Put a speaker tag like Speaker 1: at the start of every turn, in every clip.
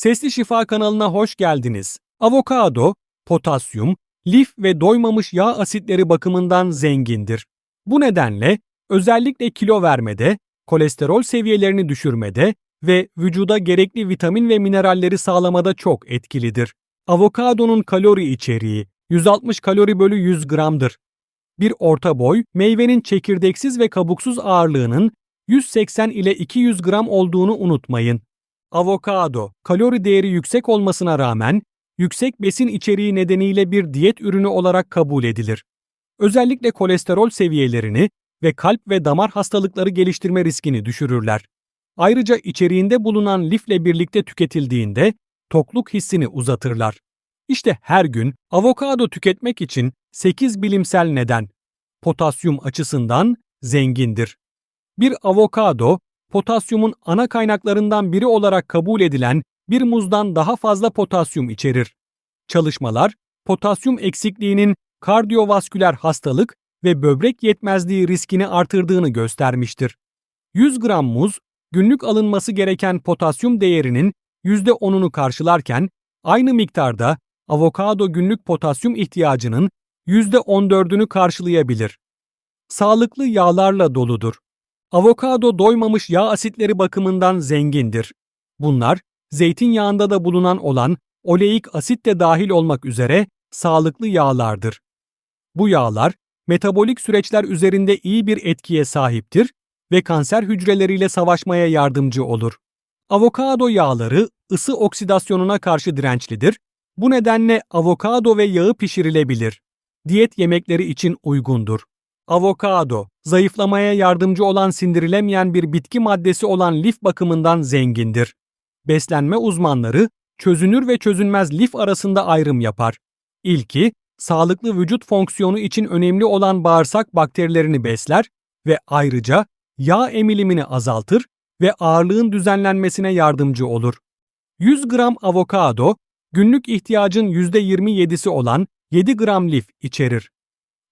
Speaker 1: Sesli Şifa kanalına hoş geldiniz. Avokado, potasyum, lif ve doymamış yağ asitleri bakımından zengindir. Bu nedenle özellikle kilo vermede, kolesterol seviyelerini düşürmede ve vücuda gerekli vitamin ve mineralleri sağlamada çok etkilidir. Avokadonun kalori içeriği 160 kalori bölü 100 gramdır. Bir orta boy, meyvenin çekirdeksiz ve kabuksuz ağırlığının 180 ile 200 gram olduğunu unutmayın. Avokado, kalori değeri yüksek olmasına rağmen yüksek besin içeriği nedeniyle bir diyet ürünü olarak kabul edilir. Özellikle kolesterol seviyelerini ve kalp ve damar hastalıkları geliştirme riskini düşürürler. Ayrıca içeriğinde bulunan lifle birlikte tüketildiğinde tokluk hissini uzatırlar. İşte her gün avokado tüketmek için 8 bilimsel neden. Potasyum açısından zengindir. Bir avokado, potasyumun ana kaynaklarından biri olarak kabul edilen bir muzdan daha fazla potasyum içerir. Çalışmalar, potasyum eksikliğinin kardiyovasküler hastalık ve böbrek yetmezliği riskini artırdığını göstermiştir. 100 gram muz, günlük alınması gereken potasyum değerinin %10'unu karşılarken, aynı miktarda avokado günlük potasyum ihtiyacının %14'ünü karşılayabilir. Sağlıklı yağlarla doludur. Avokado doymamış yağ asitleri bakımından zengindir. Bunlar, zeytinyağında da bulunan olan oleik asit de dahil olmak üzere sağlıklı yağlardır. Bu yağlar, metabolik süreçler üzerinde iyi bir etkiye sahiptir ve kanser hücreleriyle savaşmaya yardımcı olur. Avokado yağları ısı oksidasyonuna karşı dirençlidir. Bu nedenle avokado ve yağı pişirilebilir. Diyet yemekleri için uygundur. Avokado, zayıflamaya yardımcı olan sindirilemeyen bir bitki maddesi olan lif bakımından zengindir. Beslenme uzmanları çözünür ve çözünmez lif arasında ayrım yapar. İlki, sağlıklı vücut fonksiyonu için önemli olan bağırsak bakterilerini besler ve ayrıca yağ emilimini azaltır ve ağırlığın düzenlenmesine yardımcı olur. 100 gram avokado, günlük ihtiyacın %27'si olan 7 gram lif içerir.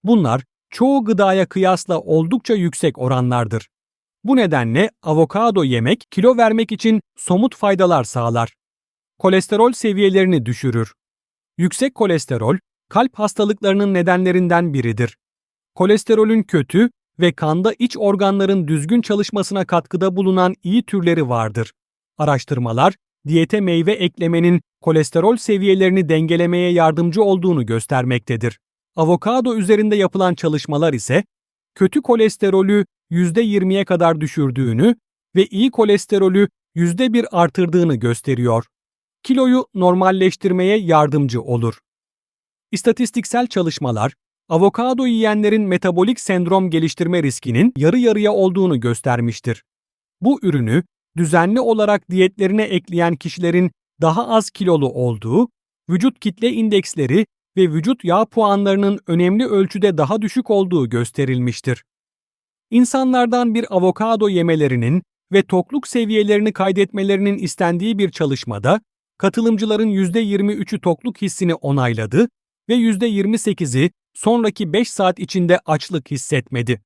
Speaker 1: Bunlar çoğu gıdaya kıyasla oldukça yüksek oranlardır. Bu nedenle avokado yemek kilo vermek için somut faydalar sağlar. Kolesterol seviyelerini düşürür. Yüksek kolesterol, kalp hastalıklarının nedenlerinden biridir. Kolesterolün kötü ve kanda iç organların düzgün çalışmasına katkıda bulunan iyi türleri vardır. Araştırmalar, diyete meyve eklemenin kolesterol seviyelerini dengelemeye yardımcı olduğunu göstermektedir. Avokado üzerinde yapılan çalışmalar ise kötü kolesterolü %20'ye kadar düşürdüğünü ve iyi kolesterolü %1 artırdığını gösteriyor. Kiloyu normalleştirmeye yardımcı olur. İstatistiksel çalışmalar, avokado yiyenlerin metabolik sendrom geliştirme riskinin yarı yarıya olduğunu göstermiştir. Bu ürünü düzenli olarak diyetlerine ekleyen kişilerin daha az kilolu olduğu, vücut kitle indeksleri ve vücut yağ puanlarının önemli ölçüde daha düşük olduğu gösterilmiştir. İnsanlardan bir avokado yemelerinin ve tokluk seviyelerini kaydetmelerinin istendiği bir çalışmada, katılımcıların %23'ü tokluk hissini onayladı ve %28'i sonraki 5 saat içinde açlık hissetmedi.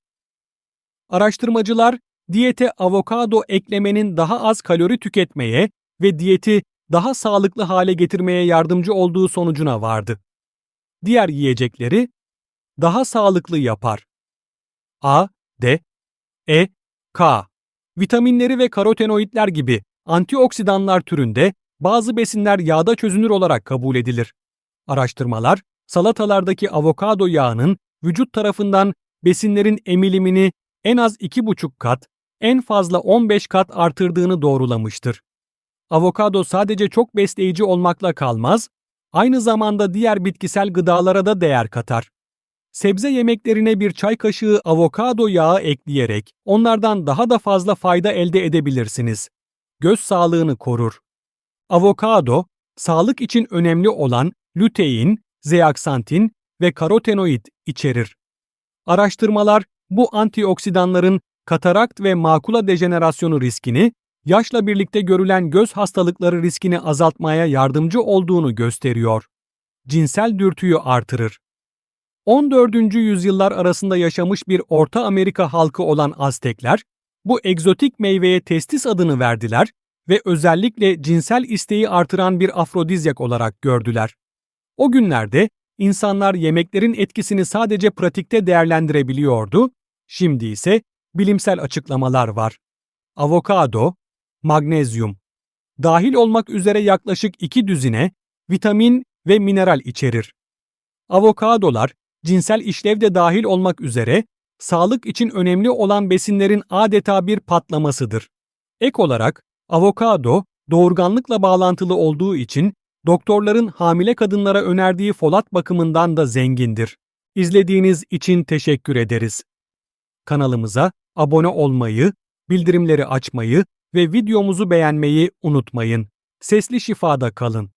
Speaker 1: Araştırmacılar, diyete avokado eklemenin daha az kalori tüketmeye ve diyeti daha sağlıklı hale getirmeye yardımcı olduğu sonucuna vardı. Diğer yiyecekleri daha sağlıklı yapar. A, D, E, K. Vitaminleri ve karotenoidler gibi antioksidanlar türünde bazı besinler yağda çözünür olarak kabul edilir. Araştırmalar, salatalardaki avokado yağının vücut tarafından besinlerin emilimini en az 2,5 kat, en fazla 15 kat artırdığını doğrulamıştır. Avokado sadece çok besleyici olmakla kalmaz, aynı zamanda diğer bitkisel gıdalara da değer katar. Sebze yemeklerine bir çay kaşığı avokado yağı ekleyerek onlardan daha da fazla fayda elde edebilirsiniz. Göz sağlığını korur. Avokado, sağlık için önemli olan lutein, zeaksantin ve karotenoid içerir. Araştırmalar bu antioksidanların katarakt ve makula dejenerasyonu riskini, yaşla birlikte görülen göz hastalıkları riskini azaltmaya yardımcı olduğunu gösteriyor. Cinsel dürtüyü artırır. 14. yüzyıllar arasında yaşamış bir Orta Amerika halkı olan Aztekler, bu egzotik meyveye testis adını verdiler ve özellikle cinsel isteği artıran bir afrodizyak olarak gördüler. O günlerde insanlar yemeklerin etkisini sadece pratikte değerlendirebiliyordu, şimdi ise bilimsel açıklamalar var. Avokado, magnezyum, dahil olmak üzere yaklaşık iki düzine vitamin ve mineral içerir. Avokadolar, cinsel işlev de dahil olmak üzere sağlık için önemli olan besinlerin adeta bir patlamasıdır. Ek olarak avokado doğurganlıkla bağlantılı olduğu için doktorların hamile kadınlara önerdiği folat bakımından da zengindir. İzlediğiniz için teşekkür ederiz. Kanalımıza abone olmayı, bildirimleri açmayı ve videomuzu beğenmeyi unutmayın. Sesli şifada kalın.